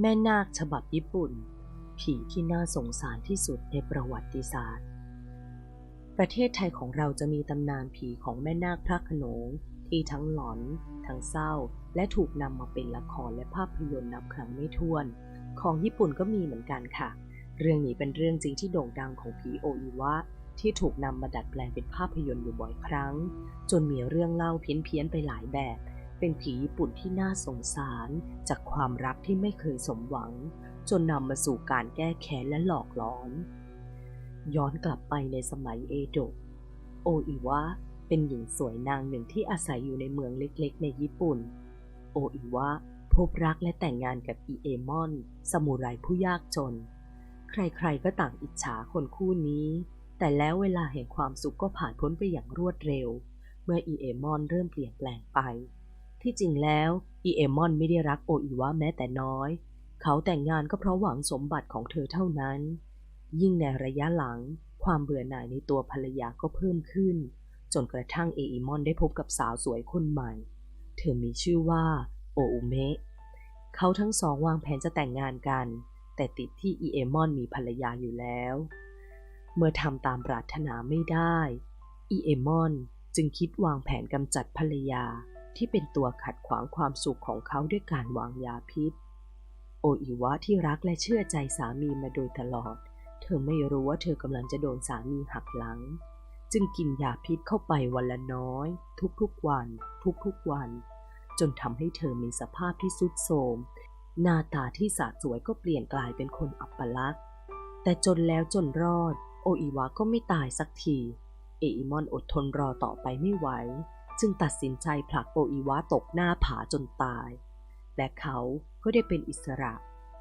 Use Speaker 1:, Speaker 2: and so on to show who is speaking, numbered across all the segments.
Speaker 1: แม่นาคฉบับญี่ปุ่น ผีที่น่าสงสารที่สุดในประวัติศาสตร์ ประเทศไทยของเราจะมีตำนานผีของแม่นาคพระขนงที่ทั้งหลอน ทั้งเศร้า และถูกนำมาเป็นละครและภาพยนตร์นับครั้งไม่ถ้วน ของญี่ปุ่นก็มีเหมือนกันค่ะ เรื่องนี้เป็นเรื่องจริงที่โด่งดังของผีโออิวะที่ถูกนำมาดัดแปลงเป็นภาพยนตร์อยู่บ่อยครั้ง จนมีเรื่องเล่าเพี้ยนๆไปหลายแบบ เป็นผีญี่ปุ่นที่น่าสงสารจากความรักที่ไม่เคยสมหวัง จนนำมาสู่การแก้แค้นและหลอกหลอน ย้อนกลับไปในสมัยเอโดะโออิวะเป็นหญิงสวยนางหนึ่งที่อาศัยอยู่ในเมืองเล็กๆ ในญี่ปุ่น โออิวะพบรักและแต่งงานกับอีเอมอน สมุไรผู้ยากจน ใครๆก็ต่างอิจฉาคนคู่นี้ แต่แล้วเวลาแห่งความสุขก็ผ่านพ้นไปอย่างรวดเร็ว เมื่ออีเอมอนเริ่มเปลี่ยนแปลงไป ที่จริงแล้วอีเอมอนไม่ได้รักโออิวะแม้แต่น้อย เขาแต่งงานก็เพราะหวังสมบัติของเธอเท่านั้น ยิ่งในระยะหลัง ความเบื่อหน่ายในตัวภรรยาก็เพิ่มขึ้น จนกระทั่งเออิมอนได้พบกับสาวสวยคนใหม่ เธอมีชื่อว่าโออุเมะเขาทั้งสองวางแผนจะแต่งงานกัน แต่ติดที่อีเอมอนมีภรรยาอยู่แล้ว เมื่อทำตามปรารถนาไม่ได้อีเอมอนจึงคิดวางแผนกำจัดภรรยา ที่เป็นตัวขัดขวางความสุขของเขาด้วยการวางยาพิษ โออิวะที่รักและเชื่อใจสามีมาโดยตลอด เธอไม่รู้ว่าเธอกำลังจะโดนสามีหักหลัง จึงกินยาพิษเข้าไปวันละน้อย ทุกๆวัน ทุกๆวัน จนทำให้เธอมีสภาพที่สุดโทรมหน้าตาที่สะสวยก็เปลี่ยนกลายเป็นคนอัปลักษณ์แต่จนแล้วจนรอด โออิวะก็ไม่ตายสักที เออิมอนอดทนรอต่อไปไม่ไหว จึงตัดสินใจผลักโออิวะตกหน้าผาจนตาย และเขาก็ได้เป็นอิสระ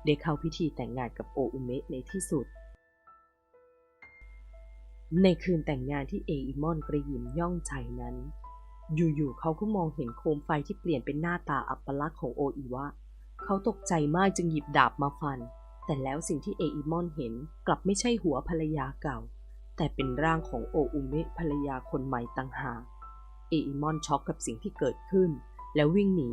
Speaker 1: ได้เข้าพิธีแต่งงานกับโออุเมะในที่สุด ในคืนแต่งงานที่เออิมอนกระยิมย่องใจนั้น อยู่ๆเขาก็มองเห็นโคมไฟที่เปลี่ยนเป็นหน้าตาอัปลักษณ์ของโออิวะ เขาตกใจมากจึงหยิบดาบมาฟัน แต่แล้วสิ่งที่เออิมอนเห็นกลับไม่ใช่หัวภรรยาเก่า แต่เป็นร่างของโออุเมะภรรยาคนใหม่ต่างหาก ออิมอนช็อกกับสิ่งที่เกิดขึ้น แล้ววิ่งหนี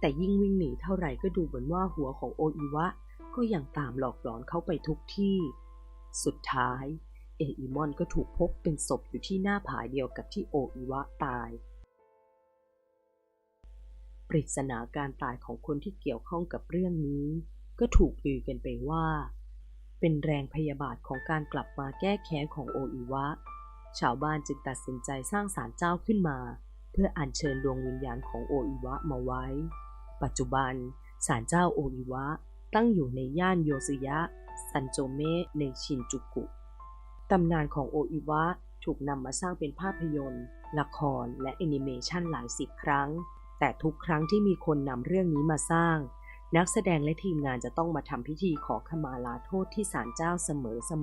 Speaker 1: แต่ยิ่งวิ่งหนีเท่าไหร่ก็ดูเหมือนว่าหัวของโออิวะ ก็ยังตามหลอกหลอนเขาไปทุกที่ สุดท้าย เออิมอนก็ถูกพบเป็นศพอยู่ที่หน้าผาเดียวกับที่โออิวะตาย ปริศนาการตายของคนที่เกี่ยวข้องกับเรื่องนี้ ก็ถูกลือกันไปว่า เป็นแรงพยาบาทของการกลับมาแก้แค้นของโออิวะ ชาวบ้านจึงตัดสินใจสร้างศาลเจ้าขึ้นมา เพื่ออัญเชิญดวงวิญญาณของโออิวะมาไว้ ปัจจุบันศาลเจ้าโออิวะตั้งอยู่ในย่านโยซึยะ ซันโจเมะในชินจูกุ ตำนานของโออิวะถูกนำมาสร้างเป็นภาพยนตร์ ละคร และแอนิเมชันหลายสิบครั้ง แต่ทุกครั้งที่มีคนนำเรื่องนี้มาสร้าง นักแสดงและทีมงานจะต้องมาทำพิธีขอขมาลาโทษที่ศาลเจ้าเส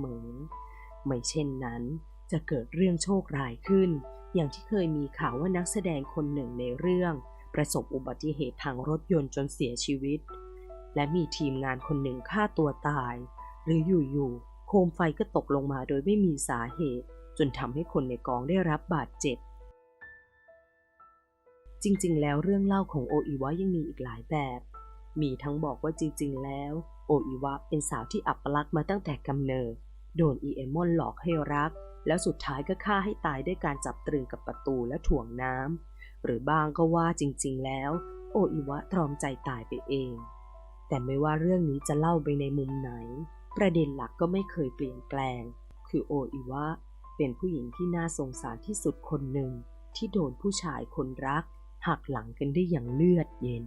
Speaker 1: มอๆ ไม่เช่นนั้น จะเกิดเรื่องโชคร้ายขึ้น อย่างที่เคยมีข่าวว่านักแสดงคนหนึ่งในเรื่อง ประสบอุบัติเหตุทางรถยนต์จนเสียชีวิต และมีทีมงานคนหนึ่งฆ่าตัวตาย หรืออยู่ๆโคมไฟก็ตกลงมาโดยไม่มีสาเหตุ จนทำให้คนในกองได้รับบาดเจ็บ จริงๆ แล้วเรื่องเล่าของโออิวะยังมีอีกหลายแบบ มีทั้งบอกว่าจริงๆ แล้ว โออิวะเป็นสาวที่อับปลักมาตั้งแต่กำเนิด โดนอีเอมอนหลอกให้รัก แล้วสุดท้ายก็ฆ่าให้ตายด้วยการจับตรึงกับประตูและถ่วงน้ำหรือบางก็ว่าจริง ๆ แล้ว โออิวะตรอมใจตายไปเอง แต่ไม่ว่าเรื่องนี้จะเล่าไปในมุมไหน ประเด็นหลักก็ไม่เคยเปลี่ยนแปลง คือโออิวะเป็นผู้หญิงที่น่าสงสารที่สุดคนหนึ่งที่โดนผู้ชายคนรักหักหลังกันได้อย่างเลือดเย็น